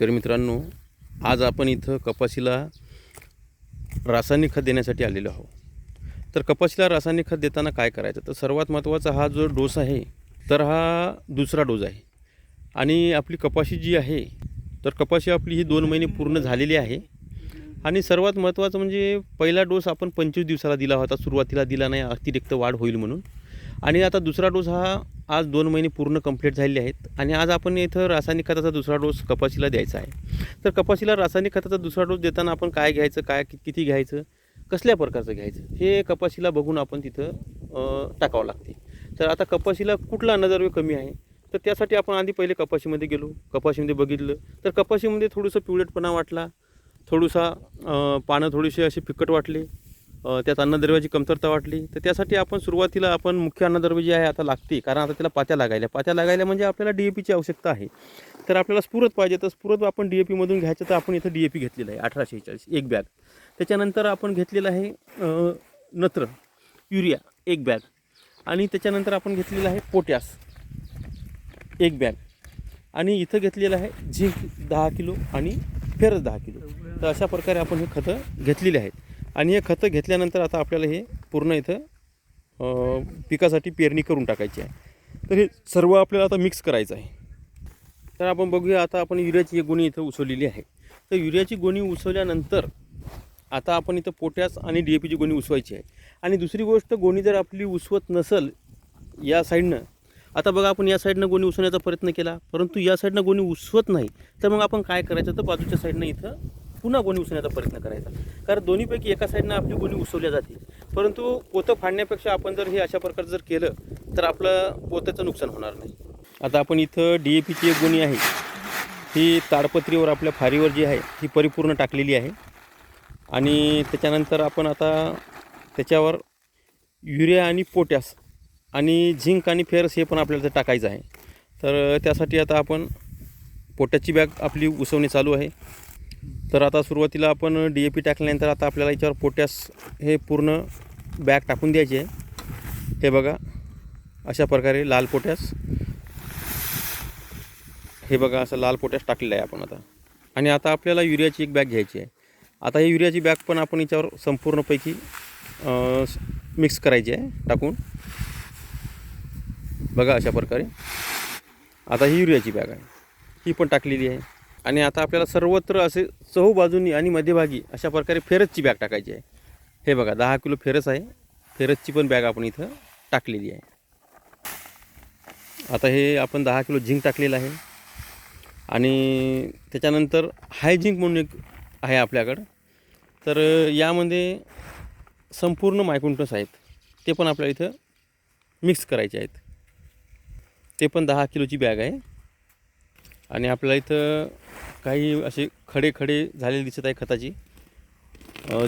शेतकरी मित्रांनो आज आपण इथं कपाशीला रासायनिक खत देण्यासाठी आलेलो आहोत. तर कपाशीला रासायनिक खत देताना काय करायचं? तर सर्वात महत्त्वाचा हा जो डोस आहे तर हा दुसरा डोस आहे. आणि आपली कपाशी जी आहे तर कपाशी आपली ही दोन महिने पूर्ण झालेली आहे. आणि सर्वात महत्त्वाचं म्हणजे पहिला डोस आपण पंचवीस दिवसाला दिला होता सुरुवातीला दिला नाही अतिरिक्त वाढ होईल म्हणून. आणि आता दुसरा डोस हा आज दोन महिने पूर्ण कंप्लीट झालेले आहेत आणि आज आपण इथं रासायनिक खताचा दुसरा डोस कपाशीला द्यायचा आहे. तर कपाशीला रासायनिक खताचा दुसरा डोस देताना आपण काय घ्यायचं काय किती घ्यायचं कसल्या प्रकारचं घ्यायचं हे कपाशीला बघून आपण तिथं टाकावं लागते. तर आता कपाशीला कुठला अन्नद्रव्य कमी आहे? तर त्यासाठी आपण आधी पहिले कपाशीमध्ये गेलो. कपाशीमध्ये बघितलं. तर कपाशीमध्ये थोडंसं पिवळटपणा वाटला. थोडंसा पानं थोडीशी अशी फिकट वाटले. त्यात अन्नद्रव्याची कमतरता वाटली. तर त्यासाठी आपण सुरुवातीला आपण मुख्य अन्नद्रव्य जे आहे आता लागते कारण आता त्याला पात्या लागायला पात्या लागायला म्हणजे आपल्याला डी ए पीची आवश्यकता आहे. तर आपल्याला स्फुरत पाहिजे तर स्फुरत आपण डी ए पीमधून घ्यायचं तर आपण इथं डी ए पी घेतलेलं आहे अठराशे चाळीस एक बॅग. त्याच्यानंतर आपण घेतलेलं आहे नत्र युरिया एक बॅग. आणि त्याच्यानंतर आपण घेतलेलं आहे पोटॅस एक बॅग. आणि इथं घेतलेलं आहे झिंक दहा किलो आणि फेरस दहा किलो. तर अशा प्रकारे आपण हे खतं घेतलेली आहेत. आणि हे खतं घेतल्यानंतर आता आपल्याला हे पूर्ण इथं पिकासाठी पेरणी करून टाकायची आहे. तर हे सर्व आपल्याला आता मिक्स करायचं आहे. तर आपण बघूया आता आपण युरियाची एक गोणी इथं उसवलेली आहे. तर युरियाची गोणी उसवल्यानंतर आता आपण इथं पोटॅस आणि डी ए पीची गोणी उसवायची आहे. आणि दुसरी गोष्ट गोणी जर आपली उसवत नसल या साईडनं आता बघा आपण या साईडनं गोणी उसवण्याचा प्रयत्न केला परंतु या साईडनं गोणी उसवत नाही तर मग आपण काय करायचं? तर बाजूच्या साईडनं इथं पुन्हा गोणी उसण्याचा प्रयत्न करायचा. कारण दोन्हीपैकी एका साईडनं आपली गोणी उसवल्या जाते परंतु पोतं फाडण्यापेक्षा आपण जर हे अशा प्रकारे जर केलं तर आपलं पोत्याचं नुकसान होणार नाही. आता आपण इथं डी ए पीची एक गोणी आहे. ही ताडपत्रीवर आपल्या फारीवर जी आहे ही परिपूर्ण टाकलेली आहे. आणि त्याच्यानंतर आपण आता त्याच्यावर युरिया आणि पोटॅस आणि झिंक आणि फेरस हे पण आपल्याला ते टाकायचं आहे. तर त्यासाठी आता आपण पोटॅसची बॅग आपली उसवणी चालू आहे. तर आता सुरुवातीला आपण डी ए पी टाकल्यानंतर आता आपल्याला याच्यावर पोटॅस हे पूर्ण बॅग टाकून द्यायची आहे. हे बघा अशा प्रकारे लाल पोटॅस हे बघा असं लाल पोटॅस टाकलेलं आहे आपण आता. आणि आता आपल्याला युरियाची एक बॅग घ्यायची आहे. आता ही युरियाची बॅग पण आपण याच्यावर संपूर्णपैकी मिक्स करायची आहे टाकून. बघा अशा प्रकारे. आता ही युरियाची बॅग आहे. ही पण टाकलेली आहे. आणि आता आपल्याला सर्वत्र असे चहू बाजूनी आणि मध्यभागी अशा प्रकारे फेरसची बॅग टाकायची आहे. हे बघा दहा किलो फेरस आहे. फेरसची पण बॅग आपण इथं टाकलेली आहे. आता हे आपण दहा किलो झिंक टाकलेलं आहे. आणि त्याच्यानंतर हाय झिंक म्हणून एक आहे आपल्याकडं. तर यामध्ये संपूर्ण मायकुंटस आहेत. ते पण आपल्याला इथं मिक्स करायचे आहेत. ते पण दहा किलोची बॅग आहे. आणि आपल्याला इथं काही असे खडे खडे झालेले दिसत आहे खताची.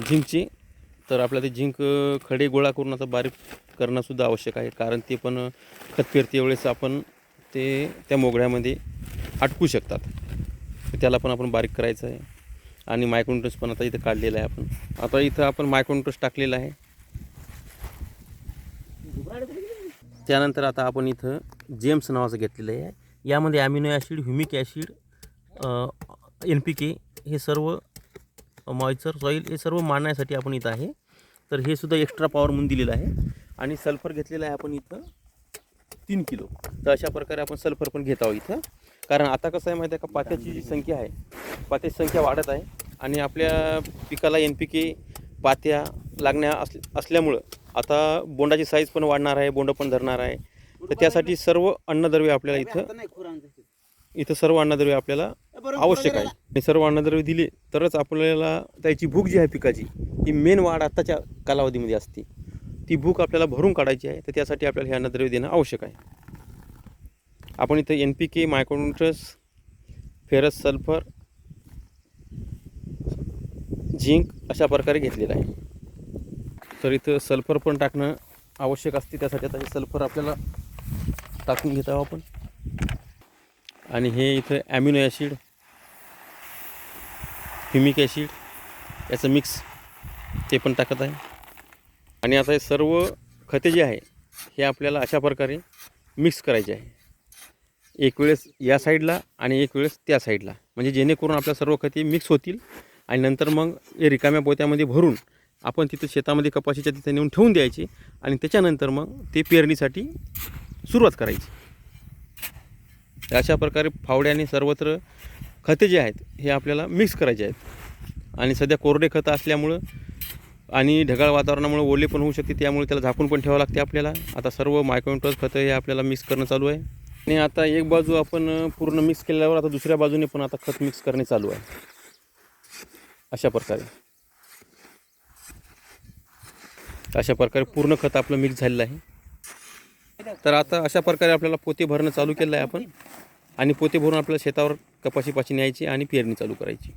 झिंकची. तर आपल्याला ते झिंक खडे गोळा करून आता बारीक करणंसुद्धा आवश्यक आहे. कारण ते पण खत पेरते वेळेस आपण ते त्या मोगळ्यामध्ये अटकू शकतात. तर त्याला पण आपण बारीक करायचं आहे. आणि मायक्रोन्ट्रस पण आता इथं काढलेलं आहे आपण. आता इथं आपण मायक्रोन्ट्रस टाकलेलं आहे. त्यानंतर आता आपण इथं जेम्स नावाचं घेतलेलं आहे. यामध्ये amino acid humic acid N P K हे सर्व मॉइचर सॉईल हे सर्व मारण्यासाठी आपण इथं आहे. तर हे सुद्धा एक्स्ट्रा पॉवर म्हणून दिलेलं आहे. आणि सल्फर घेतलेलं आहे आपण इथं तीन किलो. तर अशा प्रकारे आपण सल्फर पण घेत आहोत इथं. कारण आता कसं आहे माहिती आहे का? पात्याची जी संख्या आहे पात्याची संख्या वाढत आहे. आणि आपल्या पिकाला एन पी के पात्या लागण्या अस असल्यामुळं आता बोंडाची साईज पण वाढणार आहे बोंड पण धरणार आहे. तर त्यासाठी सर्व अन्नद्रव्य आपल्याला इथं इथं सर्व अन्नद्रव्य आपल्याला आवश्यक आहे. हे सर्व अन्नद्रव्य दिले तरच आपल्याला त्याची भूक जी आहे पिकाची ही मेन वाढ आत्ताच्या कालावधीमध्ये असते. ती भूक आपल्याला भरून काढायची आहे तर त्यासाठी आपल्याला हे अन्नद्रव्य देणं आवश्यक आहे. आपण इथं N P K micronutrients ferrous sulphur zinc अशा प्रकारे घेतलेलं आहे. तर इथं सल्फर पण टाकणं आवश्यक असते त्यासाठी आता हे सल्फर आपल्याला टाकून घेत आहोत आपण. आणि हे इथं ॲमिनो ॲसिड ह्युमिक ॲसिड याचं मिक्स ते पण टाकत आहे. आणि आता हे सर्व खते जे आहे हे आपल्याला अशा प्रकारे मिक्स करायचे आहे. एक वेळेस या साईडला आणि एक वेळेस त्या साईडला म्हणजे जेणेकरून आपल्या सर्व खते मिक्स होतील आणि नंतर मग हे रिकाम्या पोत्यामध्ये भरून आपण तिथं शेतामध्ये कपाशीच्या तिथे नेऊन ठेवून द्यायची आणि त्याच्यानंतर मग ते पेरणीसाठी सुरुवात करायची. अशा प्रकारे फावड्याने सर्वत्र खते जे आहेत हे आपल्याला मिक्स करायचे आहेत. आणि सध्या कोरडे खतं असल्यामुळं आणि ढगाळ वातावरणामुळे ओले पण होऊ शकते त्यामुळे त्याला झाकून पण ठेवावं लागते आपल्याला. आता सर्व मायक्रोन्टॉस खतं हे आपल्याला मिक्स करणं चालू आहे. आणि आता एक बाजू आपण पूर्ण मिक्स केल्यावर आता दुसऱ्या बाजूने पण आता खत मिक्स करणे चालू आहे. अशा प्रकारे. अशा प्रकारे पूर्ण खत आपलं मिक्स झालेलं आहे. तर आता अशा प्रकारे आपल्याला पोते भरणं चालू केलं आहे आपण. आणि पोते भरून आपल्याला शेतावर कपाशी पाशी न्यायची आणि पेरणी चालू करायची.